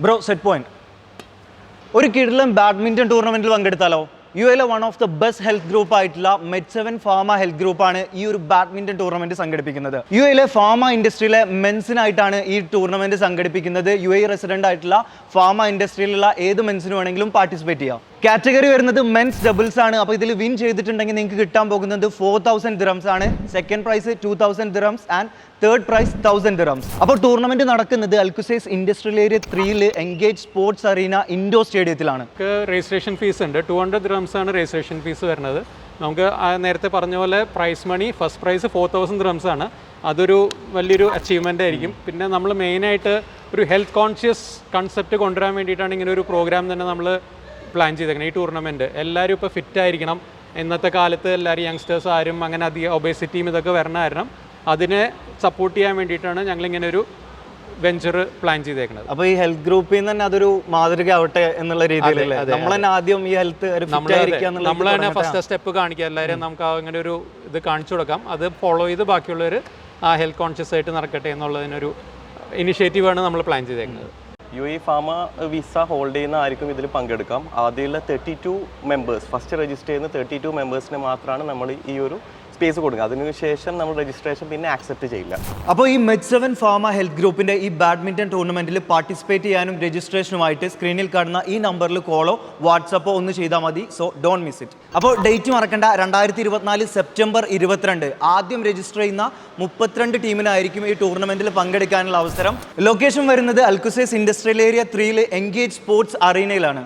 Bro set point ഒരു കിടിലം badminton ടൂർണമെന്റിൽ പങ്കെടുത്താലോ? യു എയിലെ one of the best health group ആയിട്ടുള്ള മെഡ് സെവൻ ഫാമ ഹെൽത്ത് ഗ്രൂപ്പാണ് ഈ ഒരു ബാഡ്മിന്റൺ ടൂർണമെന്റ് സംഘടിപ്പിക്കുന്നത്. യു എയിലെ ഫാമ ഇൻഡസ്ട്രിയിലെ മെൻസിനായിട്ടാണ് ഈ ടൂർണമെന്റ് സംഘടിപ്പിക്കുന്നത്. യു എ റെസിഡന്റ് ആയിട്ടുള്ള ഫാമ ഇൻഡസ്ട്രിയിലുള്ള ഏത് മെൻസിന് വേണമെങ്കിലും പാർട്ടിസിപ്പേറ്റ് ചെയ്യാം. കാറ്റഗറി വരുന്നത് മെൻസ് ഡബിൾസ് ആണ്. അപ്പോൾ ഇതിൽ വിൻ ചെയ്തിട്ടുണ്ടെങ്കിൽ നിങ്ങൾക്ക് കിട്ടാൻ പോകുന്നത് ഫോർ തൗസൻഡ് ദിറംസ് ആണ്. Second prize two thousand dirhams and third prize thousand dirhams അപ്പോൾ ടൂർണമെന്റ് നടക്കുന്നത് അൽക്കുസൈസ് ഇൻഡസ്ട്രിയൽ ഏരിയ ത്രീയിൽ എൻഗേജ് സ്പോർട്സ് അറീന ഇൻഡോർ സ്റ്റേഡിയത്തിലാണ് രജിസ്ട്രേഷൻ ഫീസ് ഉണ്ട്. ടു ഹൺഡ്രഡ് ദിറംസ് ആണ് രജിസ്ട്രേഷൻ ഫീസ് വരുന്നത്. നമുക്ക് നേരത്തെ പറഞ്ഞ പോലെ prize money first prize four thousand dirhams ആണ്. അതൊരു വലിയൊരു അച്ചീവ്മെന്റ് ആയിരിക്കും. പിന്നെ നമ്മൾ മെയിനായിട്ട് ഒരു ഹെൽത്ത് കോൺഷ്യസ് കൺസെപ്റ്റ് കൊണ്ടുവരാൻ വേണ്ടിയിട്ടാണ് ഇങ്ങനെ ഒരു പ്രോഗ്രാം തന്നെ നമ്മൾ പ്ലാൻ ചെയ്തേക്കണം. ഈ ടൂർണമെന്റ് എല്ലാവരും ഇപ്പോൾ ഫിറ്റ് ആയിരിക്കണം. ഇന്നത്തെ കാലത്ത് എല്ലാവരും യങ്സ്റ്റേഴ്സ് ആരും അങ്ങനെ അധികം ഒബേസിറ്റിയും ഇതൊക്കെ വരണ കാരണം അതിനെ സപ്പോർട്ട് ചെയ്യാൻ വേണ്ടിയിട്ടാണ് ഞങ്ങളിങ്ങനെ ഒരു വെഞ്ചർ പ്ലാൻ ചെയ്തേക്കുന്നത് അപ്പോൾ ഈ ഹെൽത്ത് ഗ്രൂപ്പിൽ നിന്ന് തന്നെ അതൊരു മാതൃക ആവട്ടെ എന്നുള്ള രീതിയിൽ നമ്മൾ തന്നെ ആദ്യം ഈ ഹെൽത്ത് നമ്മൾ തന്നെ ഫസ്റ്റ് സ്റ്റെപ്പ് കാണിക്കുക. എല്ലാവരും നമുക്ക് അങ്ങനെ ഒരു ഇത് കാണിച്ചു കൊടുക്കാം. അത് ഫോളോ ചെയ്ത് ബാക്കിയുള്ളവർ ആ ഹെൽത്ത് കോൺഷ്യസ് ആയിട്ട് നടക്കട്ടെ എന്നുള്ളതിനൊരു ഇനിഷ്യേറ്റീവാണ് നമ്മൾ പ്ലാൻ ചെയ്തേക്കുന്നത്. UAE pharma visa hold ചെയ്യുന്ന ആർക്കും ഇതിൽ പങ്കെടുക്കാം. ആദ്യമുള്ള thirty two members first register ചെയ്യുന്ന തേർട്ടി ടു മെമ്പേഴ്സിന് മാത്രമാണ് നമ്മൾ ഈ ഒരു സ്പേസ് കൊടുക്കുക. അതിനുശേഷം നമ്മൾ രജിസ്ട്രേഷൻ പിന്നെ ആക്സെപ്റ്റ് ചെയ്യില്ല. അപ്പോൾ ഈ മെഡ് സെവൻ ഫാർമ ഹെൽത്ത് ഗ്രൂപ്പിന്റെ ഈ ബാഡ്മിന്റൺ ടൂർണമെന്റിൽ പാർട്ടിസിപ്പേറ്റ് ചെയ്യാനും രജിസ്ട്രേഷനുമായിട്ട് സ്ക്രീനിൽ കാണുന്ന ഈ നമ്പറിൽ കോളോ വാട്സപ്പോ ഒന്ന് ചെയ്താൽ മതി. സോ ഡോൺ മിസ് ഇറ്റ് അപ്പോൾ ഡേറ്റ് മറക്കണ്ട. രണ്ടായിരത്തി ഇരുപത്തിനാല് സെപ്റ്റംബർ ഇരുപത്തിരണ്ട്. ആദ്യം രജിസ്റ്റർ ചെയ്യുന്ന മുപ്പത്തിരണ്ട് ടീമിനായിരിക്കും ഈ ടൂർണമെന്റിൽ പങ്കെടുക്കാനുള്ള അവസരം. ലൊക്കേഷൻ വരുന്നത് അൽക്കുസേസ് ഇൻഡസ്ട്രിയൽ ഏരിയ ത്രീയിലെ എൻഗേജ് സ്പോർട്സ് അറീനയിലാണ്